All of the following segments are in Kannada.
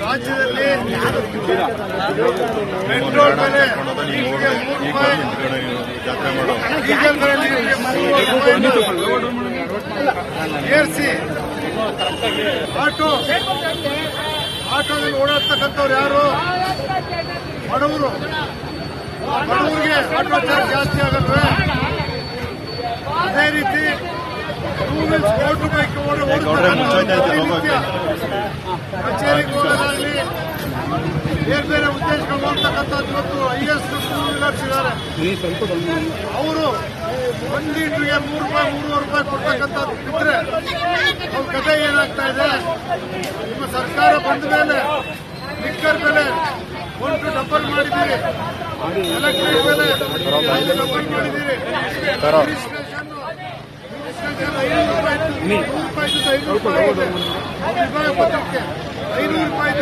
ರಾಜ್ಯದಲ್ಲಿ ಪೆಟ್ರೋಲ್ ಬೆಲೆ ರೂಪಾಯಿ ಡೀಸೆಲ್ ರೂಪಾಯಿ ಏರಿಸಿ ಆಟೋ ಆಟೋದಲ್ಲಿ ಓಡಾಡ್ತಕ್ಕಂಥವ್ರು ಯಾರು? ಬಡವರು. ಬಡವರಿಗೆ ಆಟೋ ಚಾರ್ಜ್ ಜಾಸ್ತಿ ಆಗಲ್ವೇ? ಅದೇ ರೀತಿ ಟೂ ವೀಲ್ಸ್ ಮೋಟರ್ ಬೈಕ್ ಓಡಿಸ್ತಕ್ಕಂಥ ಬೇರೆ ಬೇರೆ ಉದ್ದೇಶಗಳು ಹೋಗ್ತಕ್ಕಂಥದ್ದು ಇವತ್ತು ಐ ಎಸ್ ಇದ್ದಾರೆ ಅವರು ಒಂದು ಲೀಟ್ರಿಗೆ ಮೂರು ರೂಪಾಯಿ ಮೂರುವರೆ ರೂಪಾಯಿ ಕೊಡ್ತಕ್ಕಂಥದ್ದು ಬಿಟ್ಟರೆ ಅವ್ರ ಕಥೆ ಏನಾಗ್ತಾ ಇದೆ? ನಿಮ್ಮ ಸರ್ಕಾರ ಬಂದ ಮೇಲೆ ಲಿಕ್ಕರ್ ಬೆಲೆ ಒಂದು ಡಬಲ್ ಮಾಡಿದ್ದೀರಿ. ಎಲೆಕ್ಟ್ರಿಕ್ ಬೆಲೆ ಐದು ಡಬಲ್ ಮಾಡಿದ್ದೀರಿ. ಐನೂರು ರೂಪಾಯಿ ಐನೂರು ರೂಪಾಯಿ ಐನೂರು ರೂಪಾಯಿ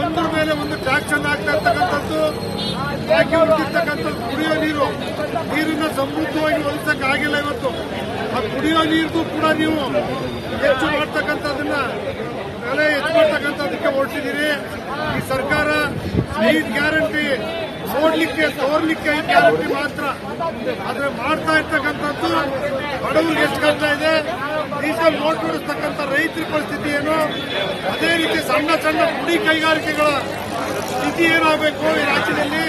ಒಂದ್ರ ಮೇಲೆ ಒಂದು ಟ್ಯಾಕ್ಸ್ ಅನ್ನು ಹಾಕ್ತಾ ಇರ್ತಕ್ಕಂಥದ್ದು ಕುಡಿಯೋ ನೀರು. ನೀರಿನ ಸಮೃದ್ಧವಾಗಿ ಹೊಲಿಸಕ್ಕೆ ಆಗಿಲ್ಲ ಇವತ್ತು. ಆ ಕುಡಿಯೋ ನೀರಿಗೂ ಕೂಡ ನೀವು ಹೆಚ್ಚು ಮಾಡ್ತಕ್ಕಂಥದನ್ನ ಬೆಲೆ ಹೆಚ್ಚು ಮಾಡ್ತಕ್ಕಂಥದಕ್ಕೆ ಹೊರಟಿದ್ದೀರಿ. ಈ ಸರ್ಕಾರ ಐದು ಗ್ಯಾರಂಟಿ ನೋಡ್ಲಿಕ್ಕೆ, ತೋರ್ಲಿಕ್ಕೆ ಗ್ಯಾರಂಟಿ ಮಾತ್ರ. ಆದ್ರೆ ಮಾಡ್ತಾ ಇರ್ತಕ್ಕಂಥದ್ದು, ಬಡವರಿಗೆ ಎಷ್ಟು ಕಷ್ಟ ಇದೆ? ಡೀಸೆಲ್ ನೋಟ್ ರೈತರ ಪರಿಸ್ಥಿತಿ ಏನು? ಅದೇ ರೀತಿ ಸಣ್ಣ ಸಣ್ಣ ಗುಡಿ ಕೈಗಾರಿಕೆಗಳ ಸ್ಥಿತಿ ಏನಾಗಬೇಕು ಈ ರಾಜ್ಯದಲ್ಲಿ?